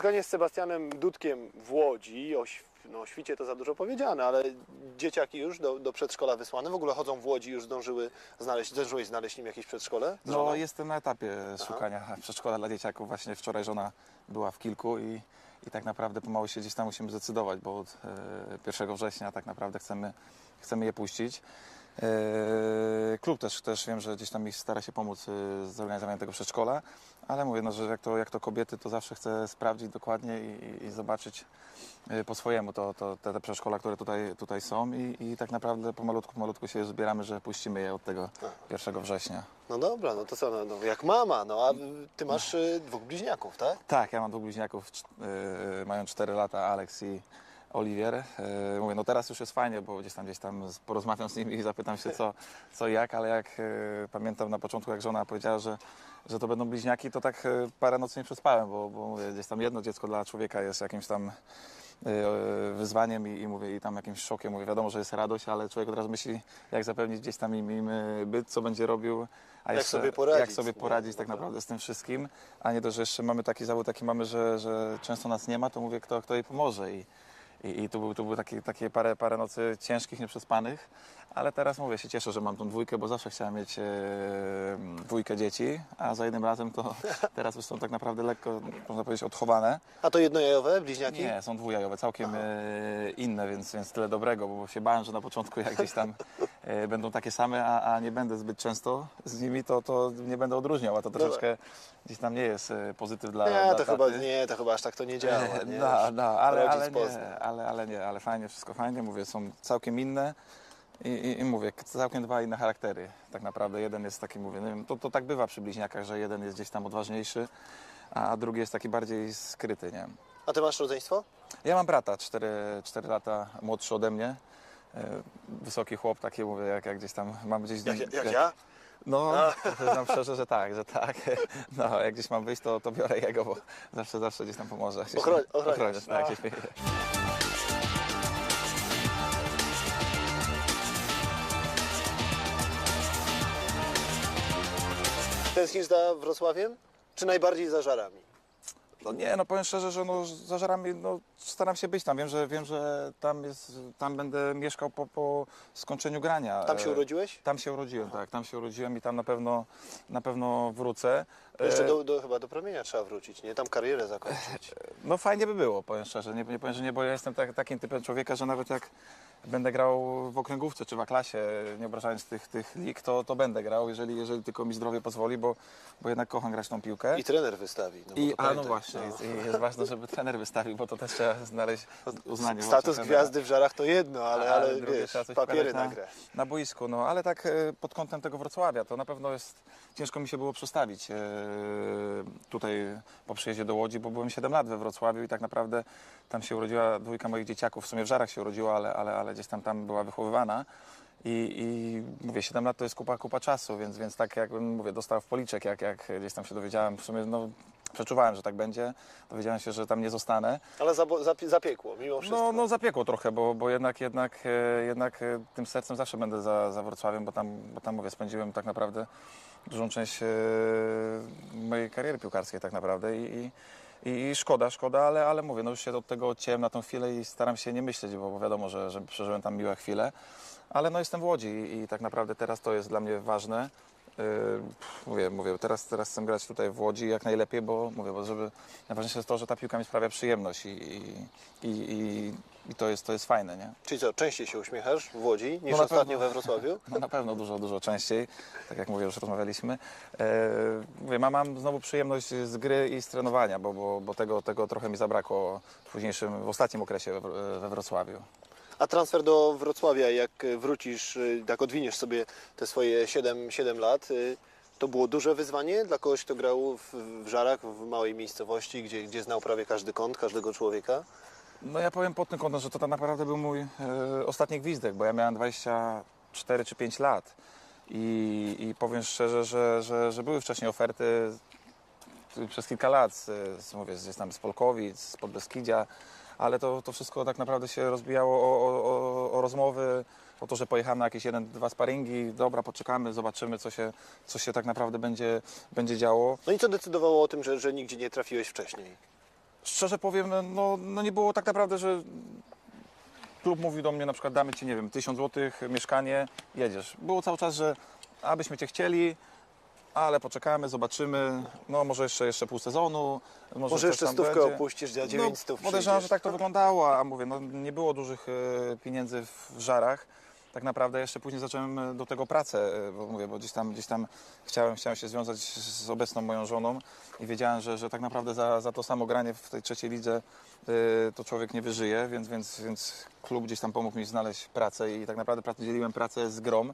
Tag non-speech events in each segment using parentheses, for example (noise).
Spotkanie z Sebastianem Dudkiem w Łodzi, o, no, o świcie to za dużo powiedziane, ale dzieciaki już do, do przedszkola wysłane, w ogóle chodzą w Łodzi, już zdążyły znaleźć, zdążyłeś znaleźć im jakieś przedszkole? No, żoną? jestem na etapie szukania (laughs) przedszkola dla dzieciaków. Właśnie wczoraj żona była w kilku i, i tak naprawdę pomału się gdzieś tam musimy zdecydować, bo od e, 1 września tak naprawdę chcemy, chcemy je puścić. E, klub też, też wiem, że gdzieś tam mi stara się pomóc e, z zorganizowaniem tego przedszkola, ale mówię, no, że jak to, jak to kobiety, to zawsze chcę sprawdzić dokładnie i, i, zobaczyć e, po swojemu to, to, te, te przedszkola, które tutaj, tutaj są i, i tak naprawdę pomalutku, pomalutku się zbieramy, że puścimy je od tego 1 września. No dobra, no to co, no, no, jak mama, no a ty masz y, dwóch bliźniaków, tak? Tak, ja mam dwóch bliźniaków, mają 4 lata, Alex i Oliwier. Yy, mówię, no teraz już jest fajnie, bo gdzieś tam, gdzieś tam porozmawiam z nimi i zapytam się co, co i jak, ale jak yy, pamiętam na początku, jak żona powiedziała, że, że to będą bliźniaki, to tak yy, parę nocy nie przespałem, bo, bo mówię, gdzieś tam jedno dziecko dla człowieka jest jakimś tam wyzwaniem i, i mówię, i tam jakimś szokiem. Mówię, wiadomo, że jest radość, ale człowiek od razu myśli, jak zapewnić gdzieś tam im, im byt, co będzie robił, a Jak jeszcze sobie poradzić, jak sobie poradzić tak. naprawdę z tym wszystkim, a nie to, że jeszcze mamy taki zawód, taki mamy, że, że często nas nie ma, to mówię, kto, kto jej pomoże i, i, i tu, był, były takie, takie parę, parę nocy ciężkich, nieprzespanych, ale teraz mówię, się cieszę, że mam tą dwójkę, bo zawsze chciałem mieć e, dwójkę dzieci, a za jednym razem to (laughs) teraz już są tak naprawdę lekko, można powiedzieć, odchowane. A to jednojajowe bliźniaki? Nie, są dwujajowe, całkiem e, inne, więc, więc tyle dobrego, bo się bałem, że na początku jak gdzieś tam e, (laughs) będą takie same, a, a nie będę zbyt często z nimi, to, to nie będę odróżniał, a to troszeczkę gdzieś tam nie jest e, pozytyw dla, Nie, dla to chyba, taty. nie, to chyba aż tak to nie (laughs) działa, nie? No, no, ale, Rodzic ale, nie, ale, ale nie, ale fajnie, wszystko fajnie, mówię, są całkiem inne i, i, i mówię, całkiem dwa inne charaktery. Tak naprawdę jeden jest taki, mówię, wiem, to, to tak bywa przy bliźniakach, że jeden jest gdzieś tam odważniejszy, a drugi jest taki bardziej skryty, nie A ty masz rodzeństwo? ja mam brata, 4, 4 lata młodszy ode mnie. E, Wysoki chłop, taki mówię, jak, jak gdzieś tam mam gdzieś... Jak, jak, jak ja? No, przyznam szczerze, że tak, że tak. (laughs) No, jak gdzieś mam wyjść, to, to biorę jego, bo zawsze, zawsze gdzieś tam pomoże. Tam- ochroniasz. ochroniasz, tak, A. się śmieję. Tęsknisz za Wrocławiem? Czy najbardziej za żarami? No nie, no powiem szczerze, że no, za żarami no, staram się być tam. Wiem, że, wiem, że tam, jest, tam będę mieszkał po, po skończeniu grania. Tam się E, urodziłeś? Tam się urodziłem, tak. Tam się urodziłem i tam na pewno, na pewno wrócę. Jeszcze E, do, do, chyba do promienia trzeba wrócić, nie? Tam karierę zakończyć. No fajnie by było, powiem szczerze. Nie, nie powiem, że nie, bo ja jestem tak, takim typem człowieka, że nawet jak będę grał w okręgówce czy w A-klasie, nie obrażając tych, tych lig, to, to będę grał, jeżeli, jeżeli tylko mi zdrowie pozwoli, bo, bo jednak kocham grać tą piłkę. I trener wystawi. No, I, a no właśnie, no. jest, i jest ważne, żeby trener wystawił, bo to też trzeba znaleźć uznanie. Status gwiazdy w żarach to jedno, ale, ale, drugie wiesz, papiery nagrać. na, na boisku. No ale tak e, pod kątem tego Wrocławia, to na pewno jest ciężko mi się było przestawić e, tutaj po przyjeździe do Łodzi, bo byłem 7 lat we Wrocławiu i tak naprawdę tam się urodziła dwójka moich dzieciaków, w sumie w Żarach się urodziła, ale, ale, ale gdzieś tam, tam była wychowywana. I, I mówię, 7 lat to jest kupa, kupa czasu, więc, więc tak jakbym, mówię, dostał w policzek, jak, jak gdzieś tam się dowiedziałem, w sumie no, przeczuwałem, że tak będzie, dowiedziałem się, że tam nie zostanę. Ale zabo- zapie- zapiekło, mimo wszystko. No, no zapiekło trochę, bo, bo jednak, jednak, e, jednak e, tym sercem zawsze będę za, za Wrocławiem, bo tam, bo tam mówię, spędziłem tak naprawdę dużą część e, mojej kariery piłkarskiej tak naprawdę i, i, i szkoda, szkoda, ale, ale mówię, no już się od tego odciąłem na tą chwilę i staram się nie myśleć, bo, bo wiadomo, że, że przeżyłem tam miłe chwile, ale no jestem w Łodzi i, i tak naprawdę teraz to jest dla mnie ważne. Yy, Mówię, mówię, teraz, teraz chcę grać tutaj w Łodzi jak najlepiej, bo mówię, bo żeby najważniejsze jest to, że ta piłka mi sprawia przyjemność i, i, i, i, to, jest, to jest fajne, nie? Czyli co, częściej się uśmiechasz w Łodzi niż No ostatnio pewno. we Wrocławiu? (laughs) No na pewno dużo, dużo częściej, tak jak mówię, już rozmawialiśmy. E, mówię, mam, mam znowu przyjemność z gry i z trenowania, bo, bo, bo tego, tego trochę mi zabrakło w późniejszym, w ostatnim okresie we, we Wrocławiu. A transfer do Wrocławia, jak wrócisz, y, tak odwiniesz sobie te swoje 7, 7 lat, y, to było duże wyzwanie dla kogoś, kto grał w, w Żarach, w małej miejscowości, gdzie, gdzie znał prawie każdy kąt, każdego człowieka? No ja powiem pod tym kątem, że to tak naprawdę był mój e, ostatni gwizdek, bo ja miałem 24 czy 5 lat i, i powiem szczerze, że, że, że były wcześniej oferty przez kilka lat, z, mówię, gdzieś tam z Polkowic, z Podbeskidzia, ale to, to wszystko tak naprawdę się rozbijało o, o, o, rozmowy, o to, że pojechałem na jakieś jeden, dwa sparingi, dobra, poczekamy, zobaczymy, co się, co się tak naprawdę będzie, będzie działo. No i co decydowało o tym, że, że nigdzie nie trafiłeś wcześniej? Szczerze powiem, no- no, no nie było tak naprawdę, że klub mówił do mnie na przykład damy ci, nie wiem, 1000 zł, mieszkanie, jedziesz. Było cały czas, że abyśmy cię chcieli, ale poczekamy, zobaczymy, no może jeszcze, jeszcze pół sezonu, może, Może coś jeszcze tam stówkę będzie. opuścisz, za 9 stów No, podejrzewam, że przyjdziesz. tak to wyglądało, a mówię, no nie było dużych e, pieniędzy w żarach. Tak naprawdę jeszcze później zacząłem e, do tego pracę, e, bo mówię, bo gdzieś tam, gdzieś tam chciałem, chciałem się związać z obecną moją żoną i wiedziałem, że, że tak naprawdę za, za to samo granie w tej trzeciej lidze e, to człowiek nie wyżyje, więc, więc, więc klub gdzieś tam pomógł mi znaleźć pracę i tak naprawdę dzieliłem pracę z grom.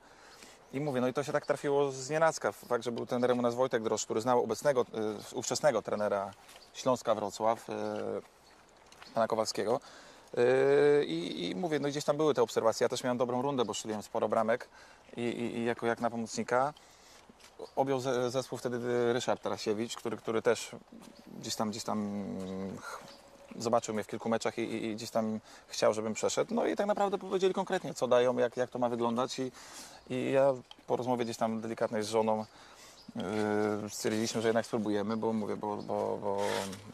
I mówię, no i to się tak trafiło z nienacka. Fakt, że był trenerem u nas Wojtek Drosz, który znał obecnego, e, ówczesnego trenera Śląska Wrocław, e, pana Kowalskiego. Yy, I, I mówię, no gdzieś tam były te obserwacje. Ja też miałem dobrą rundę, bo strzeliłem sporo bramek i, i, i jako jak na pomocnika. Objął ze- zespół wtedy Ryszard Tarasiewicz, który, który też gdzieś tam, gdzieś tam zobaczył mnie w kilku meczach i, i gdzieś tam chciał, żebym przeszedł. No i tak naprawdę powiedzieli konkretnie, co dają, jak, jak to ma wyglądać i, i ja po rozmowie gdzieś tam delikatnej z żoną Yy, stwierdziliśmy, że jednak spróbujemy, bo mówię, bo, bo, bo,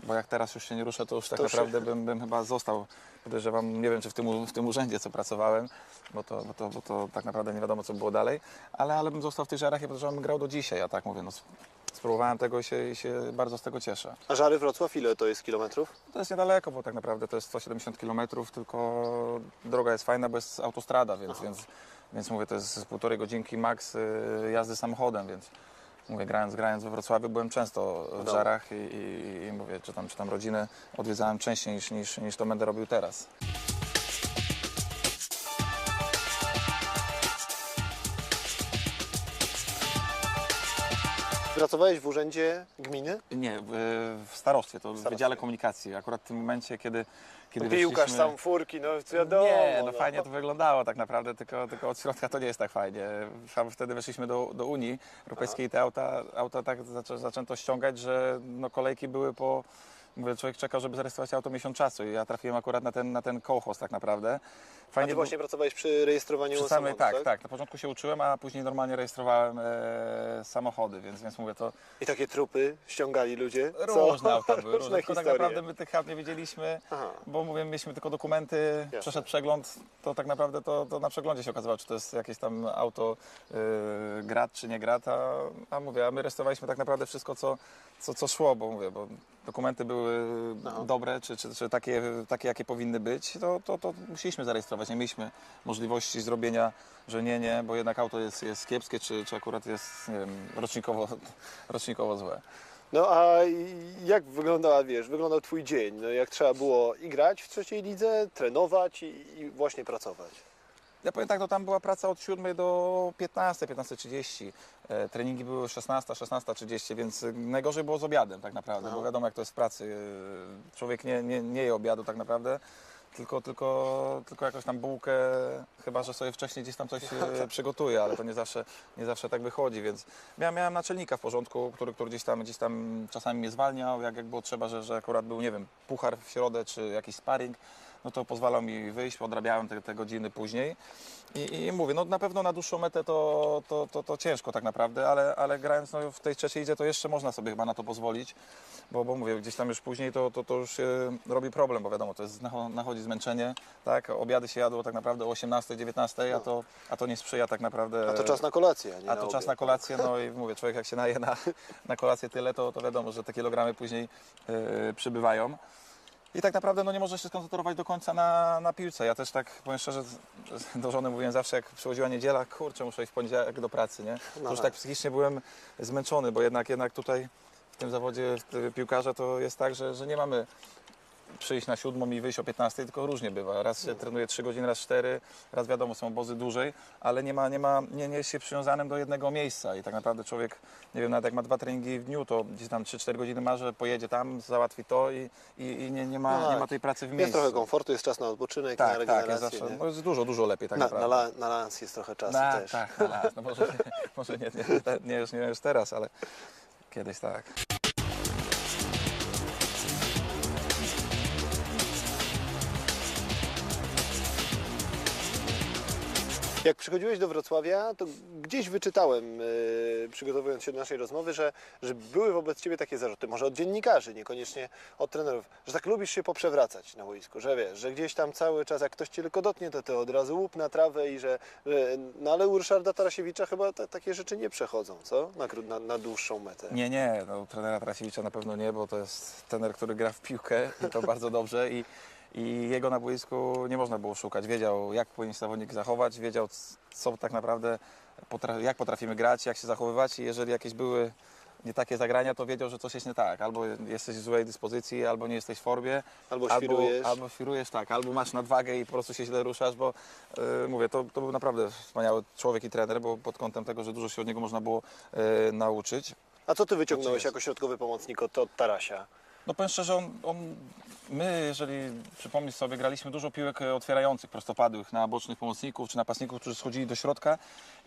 bo jak teraz już się nie ruszę, to już tak To naprawdę bym, bym chyba został. Podejrzewam, nie wiem czy w tym, w tym urzędzie, co pracowałem, bo to, bo, to, bo to tak naprawdę nie wiadomo, co było dalej, ale, ale bym został w tych żarach i podejrzewam, grał do dzisiaj, a tak mówię, no, spróbowałem tego i się, i się bardzo z tego cieszę. A Żary Wrocław ile to jest kilometrów? To jest niedaleko, bo tak naprawdę to jest 170 km, tylko droga jest fajna, bo jest autostrada, więc, więc, więc mówię, to jest z półtorej godzinki maks y, jazdy samochodem, więc mówię, grając, grając we Wrocławiu byłem często w. Żarach i, i, i mówię, czy tam, czy tam rodzinę odwiedzałem częściej niż, niż, niż to będę robił teraz. Pracowałeś w urzędzie gminy? Nie, w, w starostwie, to w. Wydziale Komunikacji. Akurat w tym momencie, kiedy, kiedy Piłkarz weszliśmy- sam furki, no wiadomo. Nie, no fajnie to wyglądało tak naprawdę, tylko, tylko od środka to nie jest tak fajnie. Wtedy weszliśmy do, do Unii Europejskiej i te auta, auta tak zaczę, zaczęto ściągać, że no kolejki były po... Mówię, człowiek czekał, żeby zarejestrować auto miesiąc czasu i ja trafiłem akurat na ten, na ten kołchoz tak naprawdę. A Fajnie ty było- właśnie pracowałeś przy rejestrowaniu przy samej, samochodów, tak, tak, na początku się uczyłem, a później normalnie rejestrowałem e, samochody, więc, więc mówię, to I takie trupy ściągali ludzie? różne auta były, (laughs) różne, tylko tak naprawdę my tych aut nie wiedzieliśmy, Aha. bo mówię, mieliśmy tylko dokumenty, Jasne. przeszedł przegląd, to tak naprawdę to, to na przeglądzie się okazało, czy to jest jakieś tam auto yy, grat, czy nie grat, a, a mówię, a my restaurowaliśmy tak naprawdę wszystko, co, co, co szło, bo mówię, bo dokumenty były No. dobre, czy, czy, czy takie, takie, jakie powinny być, to, to, to musieliśmy zarejestrować, nie mieliśmy możliwości zrobienia, że nie, nie, bo jednak auto jest, jest kiepskie, czy, czy akurat jest, nie wiem, rocznikowo, (laughs) rocznikowo złe. No a jak wyglądała, wiesz, wyglądał twój dzień? No, jak trzeba było i grać w trzeciej lidze, trenować i, i właśnie pracować? Ja powiem tak, to tam była praca od 7 do 15, 15.30. E, treningi były 16, 16.30, więc najgorzej było z obiadem tak naprawdę, Aha. bo wiadomo jak to jest w pracy. e, Człowiek nie, nie, nie je obiadu tak naprawdę, tylko, tylko, tylko jakąś tam bułkę, chyba że sobie wcześniej gdzieś tam coś e, (laughs) przygotuje, ale to nie zawsze, nie zawsze tak wychodzi, więc miałem, miałem naczelnika w porządku, który, który gdzieś, tam, gdzieś tam czasami mnie zwalniał, jak, jak było trzeba, że, że akurat był, nie wiem, puchar w środę czy jakiś sparring, no to pozwalał mi wyjść, odrabiałem te, te godziny później. I, I mówię, no na pewno na dłuższą metę to, to, to, to ciężko tak naprawdę, ale, ale grając no, w tej trzeciej idzie, to jeszcze można sobie chyba na to pozwolić, bo, bo mówię, gdzieś tam już później to, to, to już robi problem, bo wiadomo, to jest, nacho- nachodzi zmęczenie, tak, obiady się jadło tak naprawdę o 18, 19, a to, a to nie sprzyja tak naprawdę... A to czas na kolację, a nie A na to czas obiad. na kolację, no i mówię, człowiek jak się naje na, na kolację tyle, to, to wiadomo, że te kilogramy później yy, przybywają. I tak naprawdę no, nie możesz się skoncentrować do końca na, na piłce. Ja też tak, powiem szczerze, do żony mówiłem zawsze, jak przychodziła niedziela, kurczę, muszę iść w poniedziałek do pracy, nie? No już tak. tak psychicznie byłem zmęczony, bo jednak, jednak tutaj w tym zawodzie w- piłkarza to jest tak, że, że nie mamy przyjść na siódmą i wyjść o 15, tylko różnie bywa. Raz się trenuje 3 godziny, raz 4, raz wiadomo, są obozy dłużej, ale nie ma, nie ma, nie, nie jest się przywiązanym do jednego miejsca i tak naprawdę człowiek, nie wiem, nawet jak ma dwa treningi w dniu, to gdzieś tam 3-4 godziny ma, że pojedzie tam, załatwi to i, i, i nie, nie, ma, No tak. nie ma tej pracy w Jest miejscu. trochę komfortu, jest czas na odpoczynek, na Tak, tak, regenerację. jest zawsze, nie? no jest dużo, dużo lepiej tak na, na, naprawdę. la, na lans jest trochę czasu Na- też. Tak, na las. No może, (laughs) może nie, nie, nie, już, nie już teraz, ale kiedyś tak. Jak przychodziłeś do Wrocławia, to gdzieś wyczytałem, yy, przygotowując się do naszej rozmowy, że, że były wobec Ciebie takie zarzuty, może od dziennikarzy, niekoniecznie od trenerów, że tak lubisz się poprzewracać na boisku, że wiesz, że gdzieś tam cały czas, jak ktoś Cię tylko dotknie, to Ty od razu łup na trawę i że, że no ale u Ryszarda Tarasiewicza chyba te, takie rzeczy nie przechodzą, co? Na, na, na dłuższą metę. Nie, nie, no, trenera Tarasiewicza na pewno nie, bo to jest trener, który gra w piłkę i to bardzo dobrze i, i jego na boisku nie można było szukać. Wiedział, jak powinien się zawodnik zachować, wiedział, co tak naprawdę, potra- jak potrafimy grać, jak się zachowywać i jeżeli jakieś były nie takie zagrania, to wiedział, że coś jest nie tak. Albo jesteś w złej dyspozycji, albo nie jesteś w formie, Albo świrujesz. Albo, albo świrujesz, tak, albo masz nadwagę i po prostu się źle ruszasz, bo e, mówię, to, to był naprawdę wspaniały człowiek i trener, bo pod kątem tego, że dużo się od niego można było e, nauczyć. A co Ty wyciągnąłeś jako środkowy pomocnik od, od Tarasia? No powiem szczerze, on, on, my, jeżeli przypomnisz sobie, graliśmy dużo piłek e, otwierających, prostopadłych na bocznych pomocników czy napastników, którzy schodzili do środka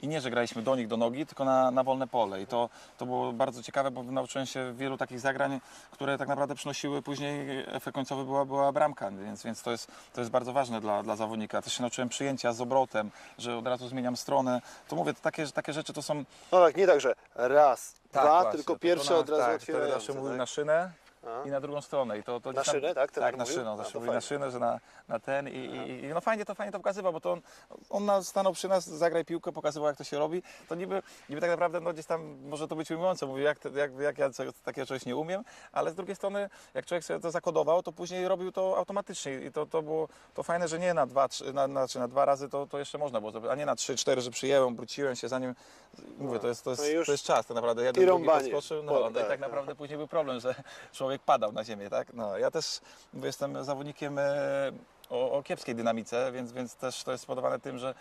i nie, że graliśmy do nich, do nogi, tylko na, na wolne pole. I to, to było bardzo ciekawe, bo nauczyłem się wielu takich zagrań, które tak naprawdę przynosiły później, efekt końcowy była, była bramka, więc, więc to, jest, to jest bardzo ważne dla, dla zawodnika. Też się nauczyłem przyjęcia z obrotem, że od razu zmieniam stronę. To mówię, to takie, takie rzeczy to są... No tak, nie tak, że raz, dwa, Tak, właśnie, tylko pierwsze na- od razu tak, otwierające. Zawsze mówił tak? na szynę, A? i na drugą stronę. I to, to Na tam- szynę, tak? Trener Tak, na szynę. To mówił na szynę, że na, na ten i, i, i no fajnie to, fajnie to pokazywał, bo to on, on nas stanął przy nas, zagraj piłkę, pokazywał jak to się robi. To niby, niby tak naprawdę no, gdzieś tam może to być ujmujące, mówił jak, to- jak, jak ja co- takiego czegoś nie umiem, ale z drugiej strony jak człowiek sobie to zakodował, to później robił to automatycznie i to, to było to fajne, że nie na dwa, trzy, na, na, czy na dwa razy to, to jeszcze można było zrobić, a nie na trzy, cztery, że przyjęłem, obróciłem się zanim, mówię, to jest, to jest, No i już to jest czas, to naprawdę jeden i drugi podskoczył, no, no i tak, tak naprawdę później był problem, że człowiek (laughs) padał na ziemię, tak? No, ja też jestem zawodnikiem e, o, o kiepskiej dynamice, więc, więc też to jest spowodowane tym, że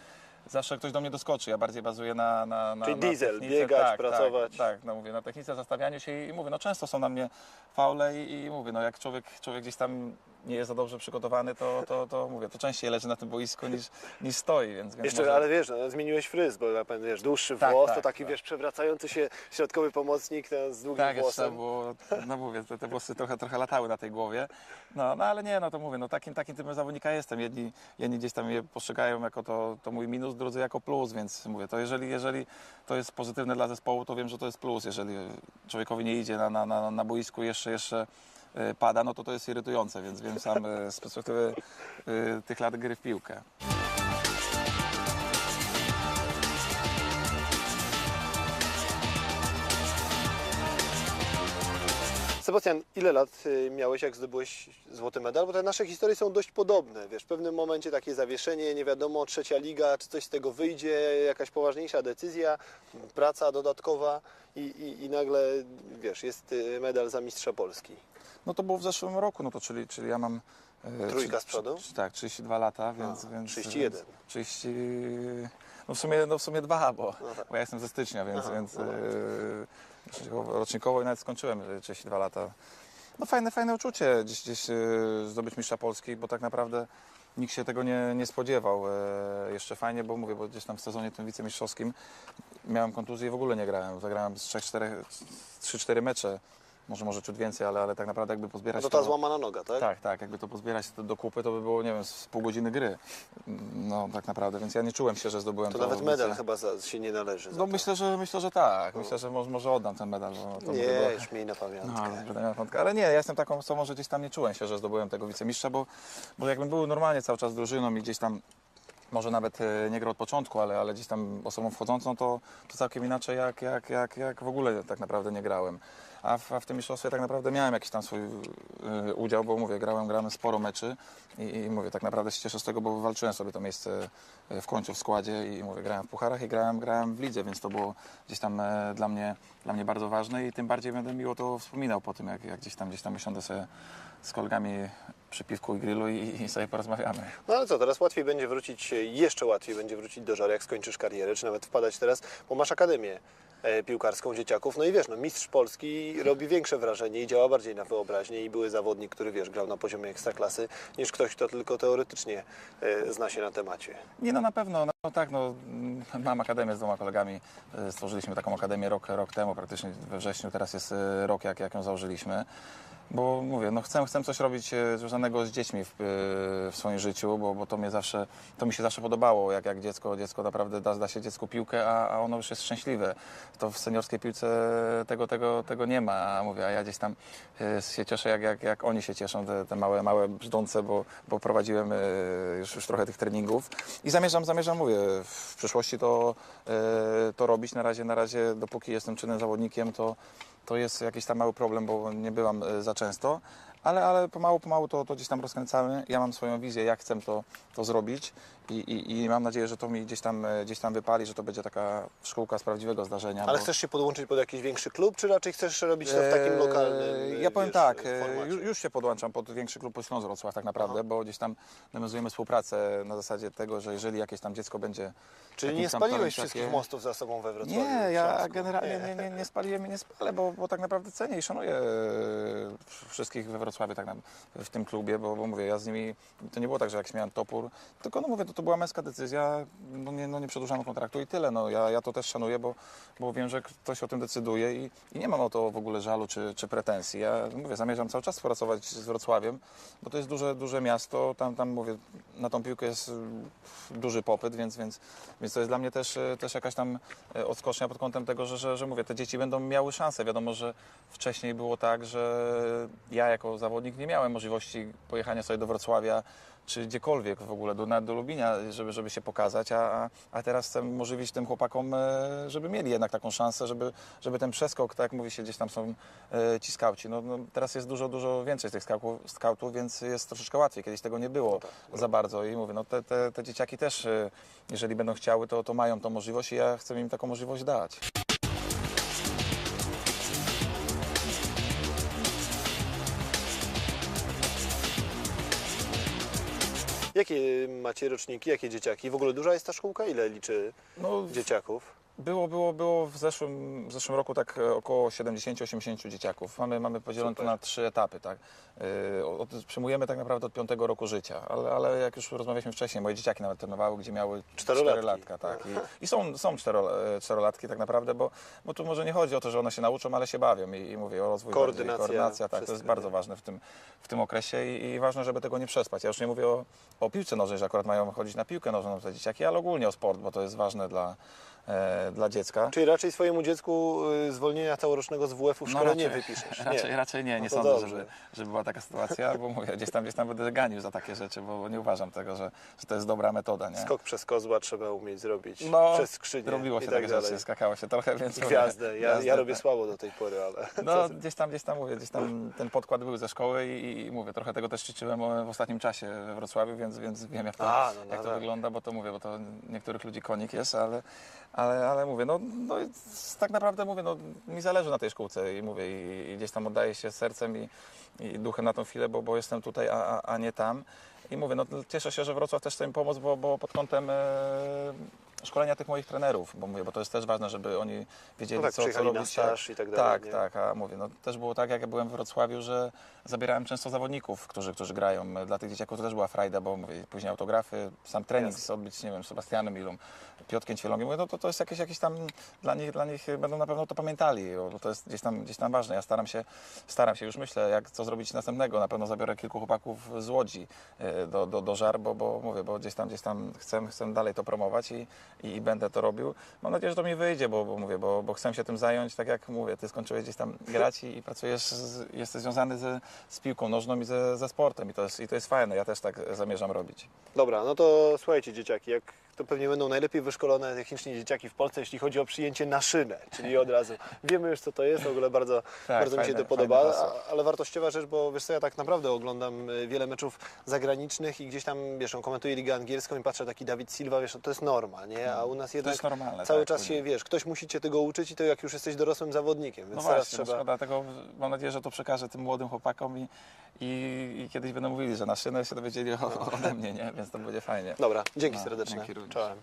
zawsze ktoś do mnie doskoczy. Ja bardziej bazuję na, na, na Czyli na diesel, technice. biegać, tak, pracować. Tak, tak, no mówię, na technice, zastawianiu się i mówię, no często są na mnie faule i, i mówię, no jak człowiek, człowiek gdzieś tam nie jest za dobrze przygotowany, to, to, to mówię, to częściej leży na tym boisku niż, niż stoi, więc, więc Jeszcze, może- ale wiesz, no, zmieniłeś fryz, bo ja pamiętam, wiesz, dłuższy Tak, włos, tak, to taki, tak. wiesz, przewracający się środkowy pomocnik no, z długim Tak, włosem. było, no mówię, te, te włosy trochę, trochę latały na tej głowie. No, no ale nie, no to mówię, no takim, takim typem zawodnika jestem. Jedni, jedni gdzieś tam je postrzegają jako to, to mój minus, drudzy jako plus, więc mówię, to jeżeli, jeżeli to jest pozytywne dla zespołu, to wiem, że to jest plus. Jeżeli człowiekowi nie idzie na, na, na, na boisku jeszcze, jeszcze pada, no to to jest irytujące, więc wiem sam e, z perspektywy e, tych lat gry w piłkę. Sebastian, ile lat miałeś, jak zdobyłeś złoty medal? Bo te nasze historie są dość podobne. Wiesz, w pewnym momencie takie zawieszenie, nie wiadomo, trzecia liga, czy coś z tego wyjdzie, jakaś poważniejsza decyzja, praca dodatkowa i, i, i nagle, wiesz, jest medal za mistrza Polski. No to było w zeszłym roku, no to czyli, czyli ja mam... e, Trójka z przodu? trzy- Tak, 32 lata, więc... A, więc 31. Więc 30... No w sumie, no w sumie dwa, bo, No tak. bo ja jestem ze stycznia, więc, Aha, więc no. e, rocznikowo- i nawet skończyłem e, 32 lata. No fajne, fajne uczucie gdzieś, gdzieś e, zdobyć mistrza Polski, bo tak naprawdę nikt się tego nie, nie spodziewał. E, Jeszcze fajnie, bo mówię, bo gdzieś tam w sezonie tym wicemistrzowskim miałem kontuzję i w ogóle nie grałem. Zagrałem z 3-4 mecze, może może ciut więcej, ale, ale tak naprawdę jakby No pozbierać to ta złamana noga, tak? tak, tak, jakby to pozbierać to do kupy, to by było, nie wiem, z pół godziny gry. No tak naprawdę, więc ja nie czułem się, że zdobyłem To to. nawet medal chyba za, się nie należy. No to. myślę, że myślę, że tak. Myślę, że może, może oddam ten medal. Bo to Nie, było- już miej na pamiątkę. no, pamiątkę. Ale nie, ja jestem taką osobą, że gdzieś tam nie czułem się, że zdobyłem tego wicemistrza, bo, bo jakbym był normalnie cały czas drużyną i gdzieś tam może nawet e, nie grał od początku, ale, ale gdzieś tam osobą wchodzącą, to, to całkiem inaczej jak, jak, jak, jak w ogóle tak naprawdę nie grałem. A w, a w tym mistrzostwie tak naprawdę miałem jakiś tam swój e, udział, bo mówię, grałem, grałem sporo meczy i, i mówię, tak naprawdę się cieszę z tego, bo wywalczyłem sobie to miejsce e, w końcu w składzie i mówię, grałem w pucharach i grałem, grałem w lidze, więc to było gdzieś tam e, dla mnie, dla mnie bardzo ważne i tym bardziej będę miło to wspominał po tym, jak, jak gdzieś tam, gdzieś tam usiądę sobie z kolegami przy piwku i grillu i, i sobie porozmawiamy. No ale co, teraz łatwiej będzie wrócić, jeszcze łatwiej będzie wrócić do żar, jak skończysz karierę, czy nawet wpadać teraz, bo masz akademię e, piłkarską dzieciaków, no i wiesz, no mistrz Polski robi większe wrażenie i działa bardziej na wyobraźnię i były zawodnik, który wiesz, grał na poziomie ekstraklasy, niż ktoś, kto tylko teoretycznie e, zna się na temacie. Nie, no na pewno, no tak, no mam akademię z dwoma kolegami, e, stworzyliśmy taką akademię rok, rok temu, praktycznie we wrześniu, teraz jest rok jak, jak ją założyliśmy. Bo mówię, no chcę, chcę coś robić e, związanego z dziećmi w, e, w swoim życiu, bo, bo to mnie zawsze, to mi się zawsze podobało, jak, jak dziecko, dziecko naprawdę da, da się dziecku piłkę, a, a ono już jest szczęśliwe. To w seniorskiej piłce tego, tego, tego nie ma, a mówię, a ja gdzieś tam e, się cieszę, jak, jak, jak oni się cieszą, te, te małe, małe brzdące, bo, bo prowadziłem już, już trochę tych treningów i zamierzam, zamierzam, mówię, w przyszłości to, to robić. Na razie, na razie, dopóki jestem czynnym zawodnikiem, to, to jest jakiś tam mały problem, bo nie byłam e, często, ale, ale pomału, pomału to, to gdzieś tam rozkręcamy. Ja mam swoją wizję, jak chcę to, to zrobić i, i, i mam nadzieję, że to mi gdzieś tam, e, gdzieś tam wypali, że to będzie taka szkółka z prawdziwego zdarzenia. Ale bo- chcesz się podłączyć pod jakiś większy klub, czy raczej chcesz robić to w takim Eee, lokalnym Ja powiem wiesz, tak, e, formacie? już, się podłączam pod większy klub Śląsk Wrocław tak naprawdę, Aha. bo gdzieś tam nawiązujemy współpracę na zasadzie tego, że jeżeli jakieś tam dziecko będzie... Czyli nie spaliłeś wszystkich takie- mostów za sobą we Wrocławiu? Nie, ja generalnie nie, nie, nie spaliłem i nie spalę, bo, bo tak naprawdę cenię i szanuję e, wszystkich we Wrocławiu tak na, w tym klubie, bo, bo mówię, ja z nimi, to nie było tak, że jak miałem topór, tylko no mówię, to, to była męska decyzja, no nie, no nie przedłużamy kontraktu i tyle, no ja, ja to też szanuję, bo, bo wiem, że ktoś o tym decyduje i, i nie mam o to w ogóle żalu czy, czy pretensji. Ja mówię, zamierzam cały czas współpracować z Wrocławiem, bo to jest duże, duże miasto, tam, tam mówię, na tą piłkę jest duży popyt, więc, więc, więc to jest dla mnie też, też jakaś tam y, odskocznia pod kątem tego, że, że, że mówię, te dzieci będą miały szansę. Wiadomo, że wcześniej było tak, że ja jako zawodnik nie miałem możliwości pojechania sobie do Wrocławia czy gdziekolwiek w ogóle, do, nawet do Lubinia, żeby, żeby się pokazać, a, a- teraz chcę umożliwić tym chłopakom, e, żeby mieli jednak taką szansę, żeby, żeby ten przeskok, tak jak mówi się, gdzieś tam są e, ci skauci. No, no, teraz jest dużo, dużo więcej tych skautów, skautów, więc jest troszeczkę łatwiej. Kiedyś tego nie było za bardzo i mówię, no te, te, te dzieciaki też, e, jeżeli będą chciały, to, to mają tą możliwość i ja chcę im taką możliwość dać. Jakie macie roczniki, jakie dzieciaki? W ogóle duża jest ta szkółka? Ile liczy No, dzieciaków? Było, było, było w zeszłym, w zeszłym roku tak e, około 70-80 dzieciaków. Mamy, mamy podzielone to na trzy etapy, tak. Yy, Od, przyjmujemy tak naprawdę od piątego roku życia, ale, ale jak już rozmawialiśmy wcześniej, moje dzieciaki nawet trenowały, gdzie miały Czterolatki. 4 latka, tak. I, i są, są e, czterolatki tak naprawdę, bo, bo tu może nie chodzi o to, że one się nauczą, ale się bawią i, i mówię o rozwoju Koordynacja, bardziej, koordynacja, tak, to jest bardzo ważne w tym, w tym okresie i, i ważne, żeby tego nie przespać. Ja już nie mówię o, o piłce nożnej, że akurat mają chodzić na piłkę nożną te dzieciaki, ale ogólnie o sport, bo to jest ważne dla, dla dziecka. Czyli raczej swojemu dziecku y, zwolnienia całorocznego z WF-u w szkole nie wypiszesz? (laughs) No Raczej, Nie. raczej nie, nie No sądzę, dobrze. żeby, żeby była taka sytuacja, bo mówię, gdzieś tam, gdzieś tam będę ganił za takie rzeczy, bo nie uważam tego, że, że to jest dobra metoda, nie? Skok przez kozła trzeba umieć zrobić, No, przez skrzynię Robiło się tak takie dalej. rzeczy, skakało się trochę, więc... Mówię, Gwiazdę. Ja, ja gwiazdę, robię tak. słabo do tej pory, ale... (laughs) No, gdzieś tam, gdzieś tam mówię, gdzieś tam ten podkład był ze szkoły i, i mówię, trochę tego też ćwiczyłem w ostatnim czasie we Wrocławiu, więc, więc wiem jak to, A, no, no, jak to wygląda, bo to mówię, bo to niektórych ludzi konik jest, ale, ale, ale mówię, no, no tak naprawdę mówię, no mi zależy na tej szkółce i mówię, i, i gdzieś tam oddaję się sercem i, i duchem na tą chwilę, bo, bo jestem tutaj, a, a, a nie tam. I mówię, no cieszę się, że Wrocław też chce mi pomóc, bo, bo pod kątem e, szkolenia tych moich trenerów, bo mówię, bo to jest też ważne, żeby oni wiedzieli, No tak, co, co na robić. staż i tak dalej, Tak, nie? tak, a mówię, no też było tak, jak ja byłem w Wrocławiu, że zabierałem często zawodników, którzy, którzy grają. Dla tych dzieciaków to też była frajda, bo mówię, później autografy, sam trening Jasne. z odbyć, nie wiem, Sebastianem Milą, Piotkiem Ćwielongiem, mówię, no to, to jest jakieś, jakieś tam, dla nich, dla nich będą na pewno to pamiętali, bo to jest gdzieś tam, gdzieś tam ważne. Ja staram się, staram się, już myślę, jak co zrobić następnego. Na pewno zabiorę kilku chłopaków z Łodzi e, do, do, do żar, bo, bo mówię, bo gdzieś tam, gdzieś tam chcę, chcę dalej to promować i, i, i będę to robił. Mam nadzieję, że to mi wyjdzie, bo, bo mówię, bo, bo chcę się tym zająć, tak jak mówię, ty skończyłeś gdzieś tam grać i, i pracujesz, z, jesteś związany ze, z piłką nożną i ze, ze sportem i to, jest, i to jest fajne, ja też tak zamierzam robić. Dobra, no to słuchajcie dzieciaki, jak to pewnie będą najlepiej wyszkolone technicznie dzieciaki w Polsce, jeśli chodzi o przyjęcie na szynę, czyli od razu wiemy już co to jest, w ogóle bardzo, Tak, bardzo mi się fajne- to podoba, fajne a- ale wartościowa rzecz, bo wiesz co, ja tak naprawdę oglądam y, wiele meczów zagranicznych i gdzieś tam, wiesz, on komentuje ligę angielską i patrzę, taki Dawid Silva, wiesz, to jest norma, nie, a u nas jednak jest normalne, cały tak, czas się, wiesz, ktoś musi Cię tego uczyć i to jak już jesteś dorosłym zawodnikiem, więc No teraz właśnie, no trzeba... szkoda tego, mam nadzieję, że to przekażę tym młodym chłopakom i, i, i kiedyś będą mówili, że na szynę się dowiedzieli o, ode mnie, nie? Więc to będzie fajnie. Dobra, dzięki No, serdeczne. dzięki również. Czołem.